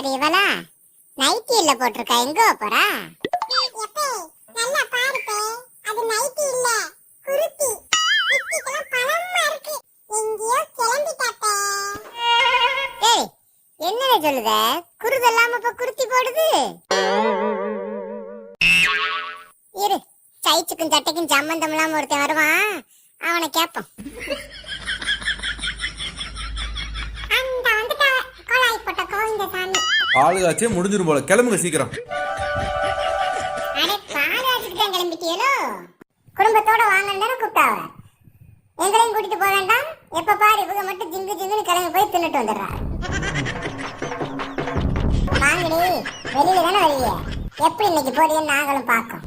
நைட்டில போட்டிருக்கா. எங்க போறா? எப்பே நல்லா பாருப்பே. அது நைட்டி இல்ல. குருத்தி. குருத்திக்கெல்லாம் பழமா இருக்கு. எங்கேயோ கிளம்பிட்டாப்பே. ஏய் என்னடா சொல்லுத? குருது இல்லாம இப்ப குருத்தி போடுது. இரு சைச்சுக்கும் சட்டைக்கும் சம்பந்தம் இல்லாம ஒருத்தன் வருவான். அவனை கேட்போம் ஆளுகாச்சே முடிஞ்சிரும் போல. கிளம்புங்க சீக்கிரம். தான் குடும்பத்தோட வாங்கன்னு தானே கூப்பிட்டாவ? எங்களையும் கூட்டிட்டு போக வேண்டாம். எப்ப பாரு இவங்க மட்டும் ஜிங்கு ஜிங்குன்னு கிளம்பி போய் தின்னுட்டு வந்துடுறா வாங்கடி வெளியில தானே வருவிய எப்படி இன்னைக்கு போறீங்கன்னு நாங்களும் பார்க்கோம்.